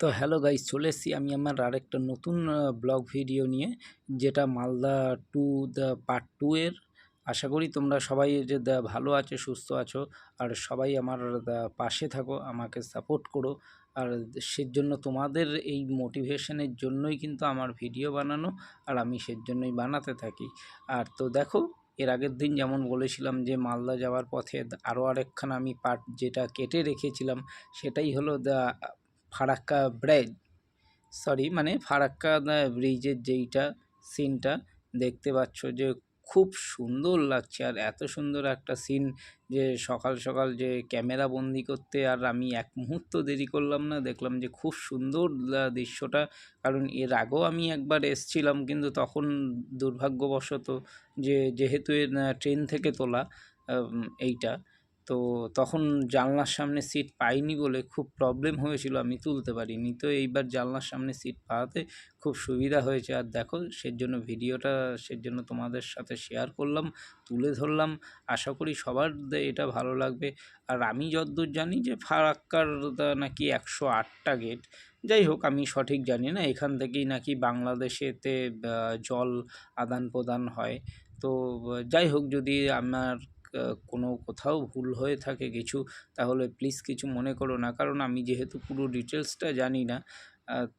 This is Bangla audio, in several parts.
তো হ্যালো গাইজ চলে এসেছি আমি আমার আরেকটা নতুন ব্লগ ভিডিও নিয়ে, যেটা Malda to the part two এর। আশা করি তোমরা সবাই যে ভালো আছো, সুস্থ আছো, আর সবাই আমার পাশে থাকো, আমাকে সাপোর্ট করো। আর সেজন্য তোমাদের এই মোটিভেশনের জন্যই কিন্তু আমার ভিডিও বানানো, আর আমি সেজন্যই বানাতে থাকি। আর তো দেখো, এর আগের দিন যেমন বলেছিলাম যে, মালদা যাওয়ার পথে আরও আরেকখানা আমি পার্ট যেটা কেটে রেখেছিলাম, সেটাই হলো দ্য ফারাক্কা ব্রিজ সরি মানে ফারাক্কা ব্রিজের যেইটা সিনটা দেখতে পাচ্ছ যে খুব সুন্দর লাগছে। আর এত সুন্দর একটা সিন যে সকাল সকাল যে ক্যামেরা বন্দি করতে আর আমি এক মুহূর্ত দেরি করলাম না, দেখলাম যে খুব সুন্দর দৃশ্যটা। কারণ এর আগেও আমি একবার এসছিলাম, কিন্তু তখন দুর্ভাগ্যবশত যে যেহেতু ট্রেন থেকে তোলা এইটা তো তখন জানলার সামনে সিট পাইনি বলে খুব প্রবলেম হয়েছিল, আমি তুলতে পারিনি। তো এইবার জানলার সামনে সিট পাওয়াতে খুব সুবিধা হয়েছে। আর দেখো, সেজন্য ভিডিওটা সেজন্য তোমাদের সাথে শেয়ার করলাম, তুলে ধরলাম। আশা করি সবার এটা ভালো লাগবে। আর আমি যতদূর জানি যে ফারাক্কার নাকি একশো আটটা গেট যাই হোক, আমি সঠিক জানি না, এখান থেকেই নাকি বাংলাদেশেতে জল আদান প্রদান হয়। তো, যাই হোক, যদি আমার কোনো কোথাও ভুল হয়ে থাকে কিছু, তাহলে প্লিজ কিছু মনে করো না। কারণ আমি যেহেতু পুরো ডিটেলসটা জানি না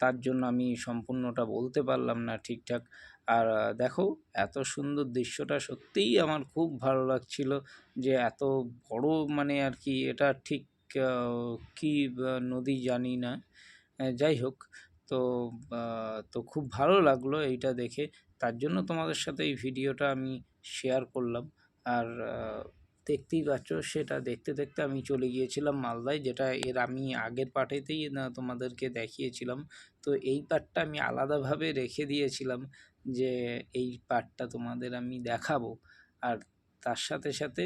তার জন্য আমি সম্পূর্ণটা বলতে পারলাম না ঠিকঠাক। আর দেখো, এত সুন্দর দৃশ্যটা সত্যিই আমার খুব ভালো লাগছিল যে এত বড় মানে আর কি, এটা ঠিক কি নদী জানি না। যাই হোক, তো তো খুব ভালো লাগল এইটা দেখে। তার জন্য তোমাদের সাথে এই ভিডিওটা আমি শেয়ার করলাম। আর দেখতেই পাচ্ছ, সেটা দেখতে দেখতে আমি চলে গিয়েছিলাম মালদায়, যেটা এর আমি আগের পার্টেতেই তোমাদেরকে দেখিয়েছিলাম। তো এই পার্টটা আমি আলাদাভাবে রেখে দিয়েছিলাম যে, এই পার্টটা তোমাদের আমি দেখাবো। আর তার সাথে সাথে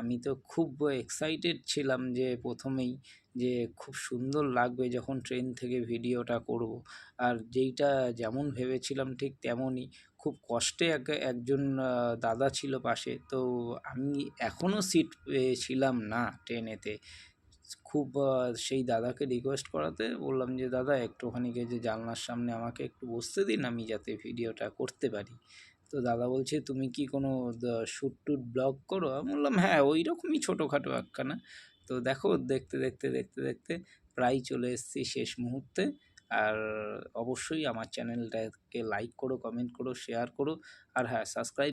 আমি তো খুব এক্সাইটেড ছিলাম যে প্রথমেই যে খুব সুন্দর লাগবে যখন ট্রেন থেকে ভিডিওটা করব। আর যেইটা যেমন ভেবেছিলাম ঠিক তেমনই খুব কষ্টে এক, একজন দাদা ছিল পাশে। তো আমি এখনও সিট পেয়েছিলাম না ট্রেনেতে খুব সেই দাদাকে রিকোয়েস্ট করাতে বললাম যে, দাদা, একটুখানি যে জানলার সামনে আমাকে একটু বসতে দিন, আমি যাতে ভিডিওটা করতে পারি। তো দাদা বলছে, তুমি কি কোনো শ্যুট টুট ব্লগ করো? আমি বললাম হ্যাঁ ওই রকমই ছোটোখাটো একখানা। তো দেখো, দেখতে দেখতে দেখতে দেখতে প্রায় চলে এসেছি শেষ মুহূর্তে। আর অবশ্যই আমার চ্যানেলটাকে লাইক করো কমেন্ট করো শেয়ার করো। আর হ্যাঁ সাবস্ক্রাইব